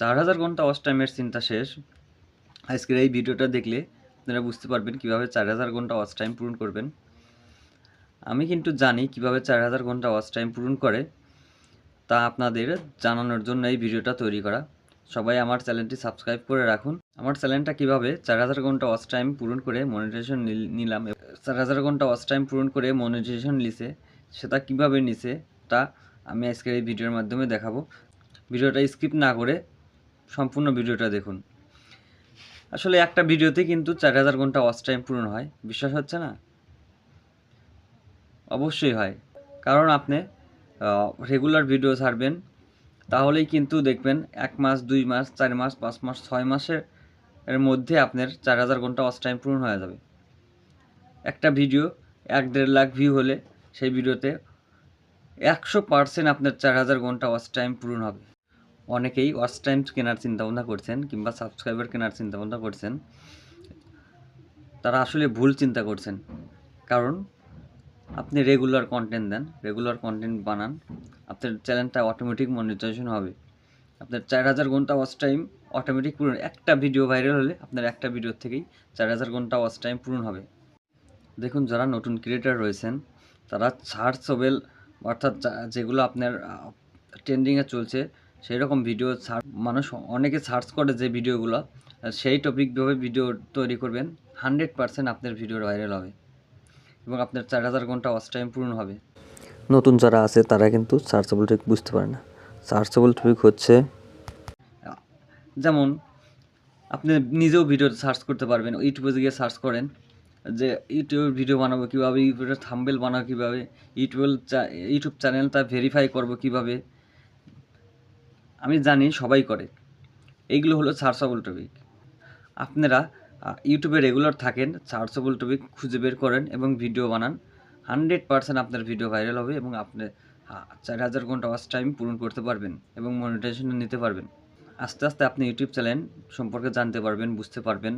চার হাজার ঘণ্টা ওয়াচ টাইমের চিন্তা শেষ। আজকের এই ভিডিওটা দেখলে আপনারা বুঝতে পারবেন কীভাবে চার হাজার ঘণ্টা ওয়াচ টাইম পূরণ করবেন। আমি কিন্তু জানি কীভাবে চার হাজার ঘণ্টা ওয়াচ টাইম পূরণ করে, তা আপনাদের জানানোর জন্য এই ভিডিওটা তৈরি করা। সবাই আমার চ্যানেলটি সাবস্ক্রাইব করে রাখুন। আমার চ্যানেলটা কীভাবে চার হাজার ঘণ্টা ওয়াচ টাইম পূরণ করে মনিটাইজেশন নিলাম, চার হাজার ঘণ্টা ওয়াচ টাইম পূরণ করে মনিটাইজেশন নিছে, সেটা কীভাবে নিছে, তা আমি আজকের এই ভিডিওর মাধ্যমে দেখাবো। ভিডিওটা স্কিপ না করে সম্পূর্ণ ভিডিওটা দেখুন। আসলে একটা ভিডিওতে কিন্তু চার হাজার ঘণ্টা ওয়াচ টাইম পূরণ হয়, বিশ্বাস হচ্ছে না? অবশ্যই হয়। কারণ আপনি রেগুলার ভিডিও ছাড়বেন, তাহলেই কিন্তু দেখবেন এক মাস, দুই মাস, চার মাস, পাঁচ মাস, ছয় মাসের, এর মধ্যে আপনার চার হাজার ঘণ্টা ওয়াচ টাইম পূরণ হয়ে যাবে। একটা ভিডিও এক দেড় লাখ ভিউ হলে সেই ভিডিওতে একশো পার্সেন্ট আপনার চার হাজার ঘণ্টা ওয়াচ টাইম পূরণ হবে। অনেকেই ওয়াচ টাইম কেনার চিন্তাভাবনা করছেন কিংবা সাবস্ক্রাইবার কেনার চিন্তাভাবনা করছেন। তারা আসলে ভুল চিন্তা করছেন। কারণ আপনি রেগুলার কন্টেন্ট দেন রেগুলার কন্টেন্ট বানান, আপনার চ্যানেলটা অটোমেটিক মনিটাইজেশন হবে। আপনার চার হাজার ঘণ্টা ওয়াচ টাইম অটোমেটিক পূরণ একটা ভিডিও ভাইরাল হলে আপনার একটা ভিডিওর থেকেই চার হাজার ঘণ্টা ওয়াচ টাইম পূরণ হবে। দেখুন, যারা নতুন ক্রিয়েটার রয়েছেন, তারা সার্চেবল অর্থাৎ যেগুলো আপনার ট্রেন্ডিংয়ে চলছে সেই রকম ভিডিও মানুষ অনেকে সার্চ করে যে ভিডিওগুলো সেই টপিকভাবে ভিডিও তৈরি করবেন হান্ড্রেড পার্সেন্ট আপনার ভিডিও ভাইরাল হবে এবং আপনার চার হাজার ঘণ্টা ওয়াচ টাইম পূরণ হবে। নতুন যারা আছে তারা কিন্তু সার্চেবল টপিক বুঝতে পারে না। সার্চেবল টপিক হচ্ছে যেমন আপনি নিজেও ভিডিও সার্চ করতে পারবেন ইউটিউবে গিয়ে সার্চ করেন যে ইউটিউবের ভিডিও বানাবো কীভাবে ইউটিউবের থাম্বেল বানাবো কীভাবে ইউটিউব ইউটিউব চ্যানেলটা ভেরিফাই করব কীভাবে আমি জানি সবাই করে। এইগুলো হলো সার্চেবল টপিক। আপনারা ইউটিউবে রেগুলার থাকেন, সার্চেবল টপিক খুঁজে বের করেন এবং ভিডিও বানান। হান্ড্রেড পার্সেন্ট আপনার ভিডিও ভাইরাল হবে এবং আপনি চার হাজার ঘণ্টা ওয়াচ টাইম পূরণ করতে পারবেন এবং মনিটাইজেশন নিতে পারবেন। আস্তে আস্তে আপনি ইউটিউব চ্যানেল সম্পর্কে জানতে পারবেন, বুঝতে পারবেন।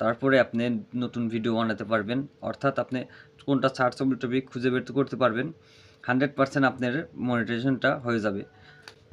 তারপরে আপনি নতুন ভিডিও বানাতে পারবেন। অর্থাৎ আপনি কোনটা সার্চেবল টপিক খুঁজে বের করতে পারবেন। হান্ড্রেড পার্সেন্ট আপনার মনিটাইজেশনটা হয়ে যাবে।